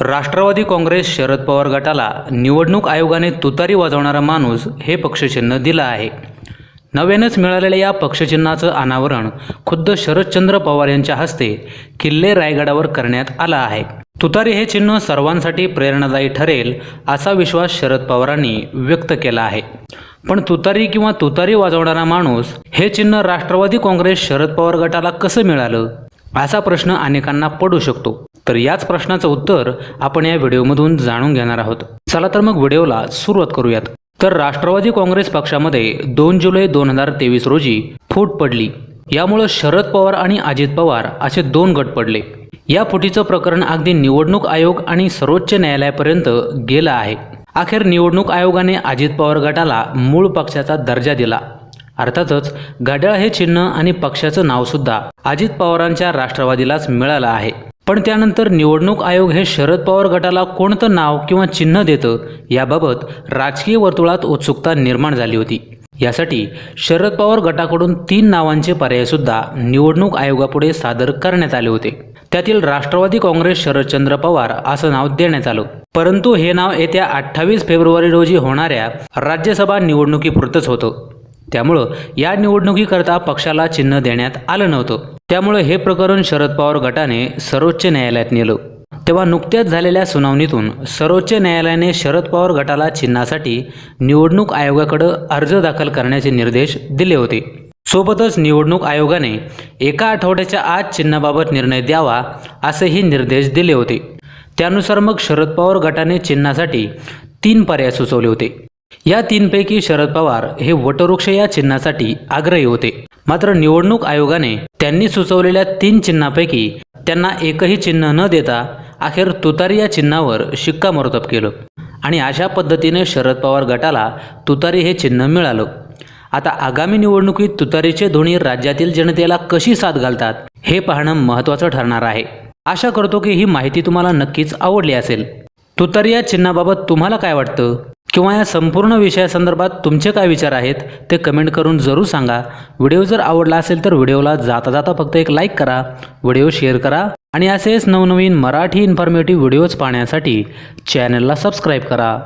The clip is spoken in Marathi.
राष्ट्रवादी काँग्रेस शरद पवार गटाला निवडणूक आयोगाने तुतारी वाजवणारा माणूस हे पक्षचिन्ह दिलं आहे. नव्यानेच मिळालेल्या या पक्षचिन्हाचं अनावरण खुद्द शरदचंद्र पवार यांच्या हस्ते किल्ले रायगडावर करण्यात आलं आहे. तुतारी हे चिन्ह सर्वांसाठी प्रेरणादायी ठरेल असा विश्वास शरद पवारांनी व्यक्त केला आहे. पण तुतारी किंवा तुतारी वाजवणारा माणूस हे चिन्ह राष्ट्रवादी काँग्रेस शरद पवार गटाला कसं मिळालं? असा प्रश्न अनेकांना पडू शकतो. तर याच प्रश्नाचं उत्तर आपण या व्हिडिओमधून जाणून घेणार आहोत. चला तर मग व्हिडिओला सुरुवात करूयात. तर राष्ट्रवादी काँग्रेस पक्षामध्ये दोन जुलै दोन हजार तेवीस रोजी फूट पडली. यामुळं शरद पवार आणि अजित पवार असे दोन गट पडले. या फुटीचं प्रकरण अगदी निवडणूक आयोग आणि सर्वोच्च न्यायालयापर्यंत गेलं आहे. अखेर निवडणूक आयोगाने अजित पवार गटाला मूळ पक्षाचा दर्जा दिला. अर्थातच घड्याळ हे चिन्ह आणि पक्षाचं नावसुद्धा अजित पवारांच्या राष्ट्रवादीलाच मिळालं आहे. पण त्यानंतर निवडणूक आयोग हे शरद पवार गटाला कोणतं नाव किंवा चिन्ह देतं याबाबत राजकीय वर्तुळात उत्सुकता निर्माण झाली होती. यासाठी शरद पवार गटाकडून तीन नावांचे पर्यायसुद्धा निवडणूक आयोगापुढे सादर करण्यात आले होते. त्यातील राष्ट्रवादी काँग्रेस शरदचंद्र पवार असं नाव देण्यात आलं. परंतु हे नाव येत्या अठ्ठावीस फेब्रुवारी रोजी होणाऱ्या राज्यसभा निवडणुकीपुरतंच होतं. त्यामुळं या निवडणुकीकरता पक्षाला चिन्ह देण्यात आलं नव्हतं. त्यामुळे हे प्रकरण शरद पवार गटाने सर्वोच्च न्यायालयात नेलं. तेव्हा नुकत्याच झालेल्या सुनावणीतून सर्वोच्च न्यायालयाने शरद पवार गटाला चिन्हासाठी निवडणूक आयोगाकडं अर्ज दाखल करण्याचे निर्देश दिले होते. सोबतच निवडणूक आयोगाने एका आठवड्याच्या आत चिन्हाबाबत निर्णय द्यावा असेही निर्देश दिले होते. त्यानुसार मग शरद पवार गटाने चिन्हासाठी तीन पर्याय सुचवले होते. या तीनपैकी शरद पवार हे वटवृक्ष या चिन्हासाठी आग्रही होते. मात्र निवडणूक आयोगाने त्यांनी सुचवलेल्या तीन चिन्हापैकी त्यांना एकही चिन्ह न देता अखेर तुतारी या चिन्हावर शिक्कामोर्तब केलं. आणि अशा पद्धतीने शरद पवार गटाला तुतारी हे चिन्ह मिळालं. आता आगामी निवडणुकीत तुतारीचे धोनी राज्यातील जनतेला कशी साथ घालतात हे पाहणं महत्त्वाचं ठरणार आहे. आशा करतो की ही माहिती तुम्हाला नक्कीच आवडली असेल. तुतारी या चिन्हाबाबत तुम्हाला काय वाटतं? किंवा या संपूर्ण विषयासंदर्भात तुमचे काय विचार आहेत ते कमेंट करून जरूर सांगा. व्हिडिओ जर आवडला असेल तर व्हिडिओला जाता जाता फक्त एक लाईक करा व्हिडिओ शेअर करा आणि असेच नवनवीन मराठी इन्फॉर्मेटिव्ह व्हिडिओज पाहण्यासाठी चॅनलला सबस्क्राईब करा.